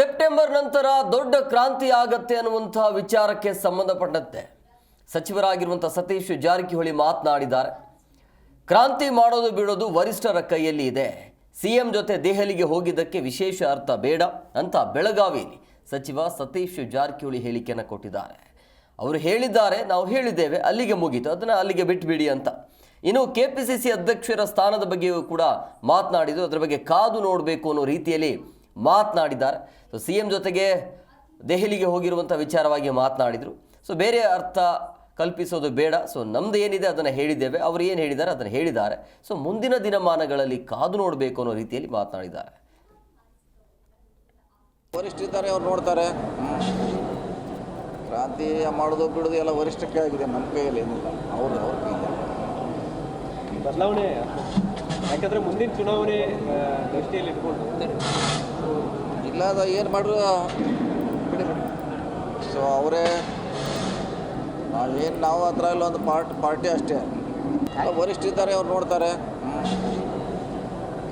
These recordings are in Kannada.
ಸೆಪ್ಟೆಂಬರ್ ನಂತರ ದೊಡ್ಡ ಕ್ರಾಂತಿ ಆಗತ್ತೆ ಅನ್ನುವಂತಹ ವಿಚಾರಕ್ಕೆ ಸಂಬಂಧಪಟ್ಟಂತೆ ಸಚಿವರಾಗಿರುವಂಥ ಸತೀಶ್ ಜಾರಕಿಹೊಳಿ ಮಾತನಾಡಿದ್ದಾರೆ. ಕ್ರಾಂತಿ ಮಾಡೋದು ಬಿಡೋದು ವರಿಷ್ಠರ ಕೈಯಲ್ಲಿ ಇದೆ. ಸಿಎಂ ಜೊತೆ ದೆಹಲಿಗೆ ಹೋಗಿದ್ದಕ್ಕೆ ವಿಶೇಷ ಅರ್ಥ ಬೇಡ ಅಂತ ಬೆಳಗಾವಿಯಲ್ಲಿ ಸಚಿವ ಸತೀಶ್ ಜಾರಕಿಹೊಳಿ ಹೇಳಿಕೆಯನ್ನು ಕೊಟ್ಟಿದ್ದಾರೆ. ಅವರು ಹೇಳಿದ್ದಾರೆ, ನಾವು ಹೇಳಿದ್ದೇವೆ, ಅಲ್ಲಿಗೆ ಮುಗೀತು, ಅದನ್ನು ಅಲ್ಲಿಗೆ ಬಿಟ್ಬಿಡಿ ಅಂತ. ಇನ್ನು ಕೆ ಪಿ ಸಿ ಸಿ ಅಧ್ಯಕ್ಷರ ಸ್ಥಾನದ ಬಗ್ಗೆಯೂ ಕೂಡ ಮಾತನಾಡಿದ್ದು ಅದರ ಬಗ್ಗೆ ಕಾದು ನೋಡಬೇಕು ಅನ್ನೋ ರೀತಿಯಲ್ಲಿ ಮಾತನಾಡಿದ್ದಾರೆ. ಸೊ ಸಿ ಎಂ ಜೊತೆಗೆ ದೆಹಲಿಗೆ ಹೋಗಿರುವಂಥ ವಿಚಾರವಾಗಿ ಮಾತನಾಡಿದರು. ಸೊ ಬೇರೆ ಅರ್ಥ ಕಲ್ಪಿಸೋದು ಬೇಡ. ಸೊ ನಮ್ದು ಏನಿದೆ ಅದನ್ನು ಹೇಳಿದ್ದೇವೆ. ಅವರು ಏನು ಹೇಳಿದ್ದಾರೆ ಅದನ್ನು ಹೇಳಿದ್ದಾರೆ. ಸೊ ಮುಂದಿನ ದಿನಮಾನಗಳಲ್ಲಿ ಕಾದು ನೋಡಬೇಕು ಅನ್ನೋ ರೀತಿಯಲ್ಲಿ ಮಾತನಾಡಿದ್ದಾರೆ. ವರಿಷ್ಠ ಇದ್ದಾರೆ ಅವ್ರು ನೋಡ್ತಾರೆ. ಕ್ರಾಂತಿ ಮಾಡೋದು ಬಿಡೋದು ಎಲ್ಲ ವರಿಷ್ಠಕ್ಕೆ ಆಗಿದೆ. ನಮ್ಮ ಕೈಯಲ್ಲಿ ಏನಿಲ್ಲ. ಅವ್ರು ಅವ್ರ ಕೈಯಲ್ಲಿ. ಬದಲಾವಣೆ ಯಾಕಂದ್ರೆ ಮುಂದಿನ ಚುನಾವಣೆ ದೃಷ್ಟಿಯಲ್ಲಿ ಇಟ್ಕೊಂಡು. ಇಲ್ಲ ಅದು ಏನು ಮಾಡ್ರು ಸೊ ಅವರೇ ನಾವೇನು ನಾವು ಹತ್ರ ಇಲ್ಲ ಒಂದು ಪಾರ್ಟ್ ಪಾರ್ಟಿ ಅಷ್ಟೇ. ವರಿಷ್ಠ ಇದ್ದಾರೆ ಅವ್ರು ನೋಡ್ತಾರೆ.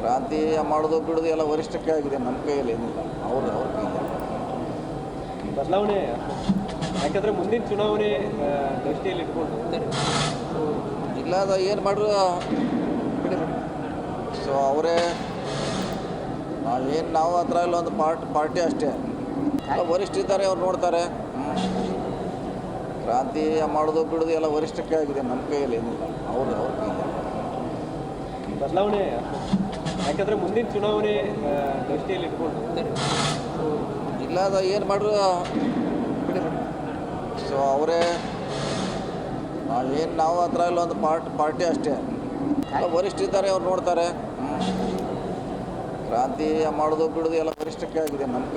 ಕ್ರಾಂತಿ ಮಾಡೋದು ಬಿಡೋದು ಎಲ್ಲ ವರಿಷ್ಠಕ್ಕೆ ಆಗಿದೆ ನಮ್ಮ ಕೈಯಲ್ಲಿ ಏನಿಲ್ಲ. ಅವ್ರು ಅವ್ರ ಕೈಯಲ್ಲಿ ಬದಲಾವಣೆ ಯಾಕಂದ್ರೆ ಮುಂದಿನ ಚುನಾವಣೆ ದೃಷ್ಟಿಯಲ್ಲಿ ಇಟ್ಕೊಂಡು. ಇಲ್ಲ ಅದು ಏನು ಮಾಡ್ರು ಬಿಡಿ. ಸೊ ಅವರೇ ಏನು ನಾವು ಹತ್ರ ಇಲ್ಲ ಒಂದು ಪಾರ್ಟ್ ಪಾರ್ಟಿ ಅಷ್ಟೇ. ಎಲ್ಲ ವರಿಷ್ಠ ಇದ್ದಾರೆ ಅವ್ರು ನೋಡ್ತಾರೆ. ಕ್ರಾಂತಿ ಮಾಡೋದು ಬಿಡೋದು ಎಲ್ಲ ವರಿಷ್ಠಕ್ಕೆ ಆಗಿದೆ ನಮ್ಮ ಕೈಯಲ್ಲಿ ಏನಿಲ್ಲ. ಅವ್ರು ಅವ್ರ ಕೈಯಲ್ಲಿ. ಬದಲಾವಣೆ ಯಾಕಂದ್ರೆ ಮುಂದಿನ ಚುನಾವಣೆ ದೃಷ್ಟಿಯಲ್ಲಿ ಇಟ್ಕೊಂಡು. ಇಲ್ಲ ಅದು ಏನು ಮಾಡ್ರು ಸೊ ಅವರೇ ಏನು ನಾವು ಹತ್ರ ಇಲ್ಲ ಒಂದು ಪಾರ್ಟ್ ಪಾರ್ಟಿ ಅಷ್ಟೇ. ಎಲ್ಲ ವರಿಷ್ಠ ಇದ್ದಾರೆ ಅವ್ರು ನೋಡ್ತಾರೆ. ಕ್ರಾಂತಿ ಮಾಡೋದು ಬಿಡೋದು ಎಲ್ಲ ವರಿಷ್ಠಕ್ಕೆ ಆಗಿದೆ. ನಮ್ಮ ಕೈ